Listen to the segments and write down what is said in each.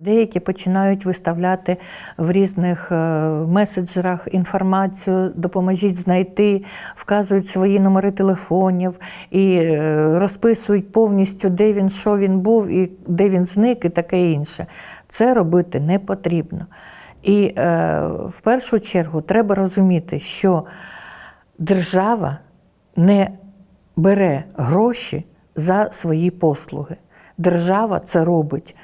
Деякі починають виставляти в різних е, меседжерах інформацію, допоможіть знайти, вказують свої номери телефонів і е, розписують повністю, де він, що він був, і де він зник, і таке інше. Це робити не потрібно. І е, в першу чергу треба розуміти, що держава не бере гроші за свої послуги. Держава це робить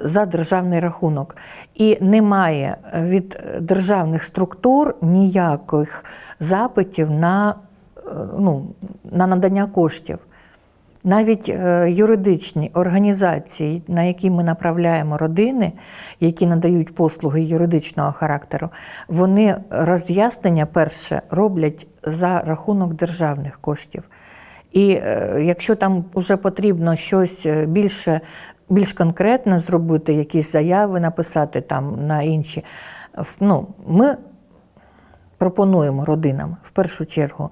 за державний рахунок. І немає від державних структур ніяких запитів на, е, ну, на надання коштів. Навіть е, юридичні організації, на які ми направляємо родини, які надають послуги юридичного характеру, вони роз'яснення перше роблять за рахунок державних коштів. І е, якщо там вже потрібно щось е, більше, більш конкретне зробити, якісь заяви написати там на інші, ну, ми пропонуємо родинам в першу чергу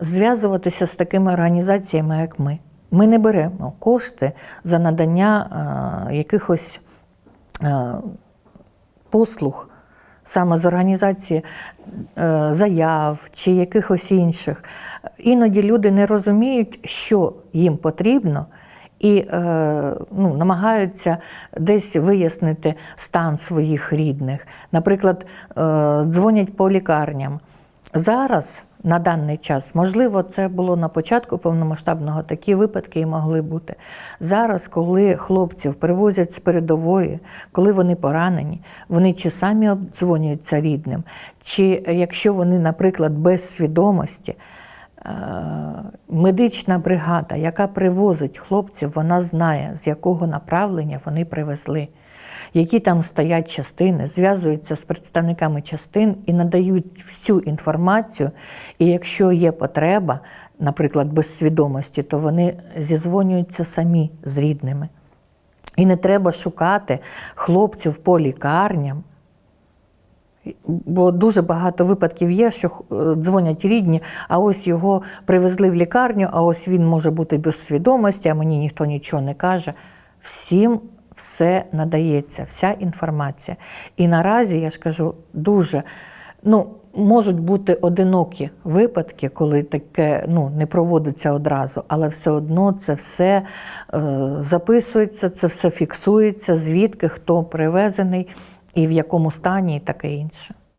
зв'язуватися з такими організаціями, як ми. Ми не беремо кошти за надання е, якихось е, послуг саме з організації е, заяв чи якихось інших. Іноді люди не розуміють, що їм потрібно, і е, ну, намагаються десь вияснити стан своїх рідних. Наприклад, е, дзвонять по лікарням. Зараз, на даний час, можливо, це було на початку повномасштабного, такі випадки і могли бути. Зараз, коли хлопців привозять з передової, коли вони поранені, вони чи самі обдзвонюються рідним, чи якщо вони, наприклад, без свідомості, медична бригада, яка привозить хлопців, вона знає, з якого направлення вони привезли які там стоять частини, зв'язуються з представниками частин і надають всю інформацію. І якщо є потреба, наприклад, без свідомості, то вони зізвонюються самі з рідними. І не треба шукати хлопців по лікарням. Бо дуже багато випадків є, що е, дзвонять рідні, а ось його привезли в лікарню, а ось він може бути без свідомості, а мені ніхто нічого не каже. Всім все надається, вся інформація. І наразі, я ж кажу, дуже ну, можуть бути одинокі випадки, коли таке ну, не проводиться одразу, але все одно це все е, записується, це все фіксується, звідки хто привезений і в якому стані, і таке інше.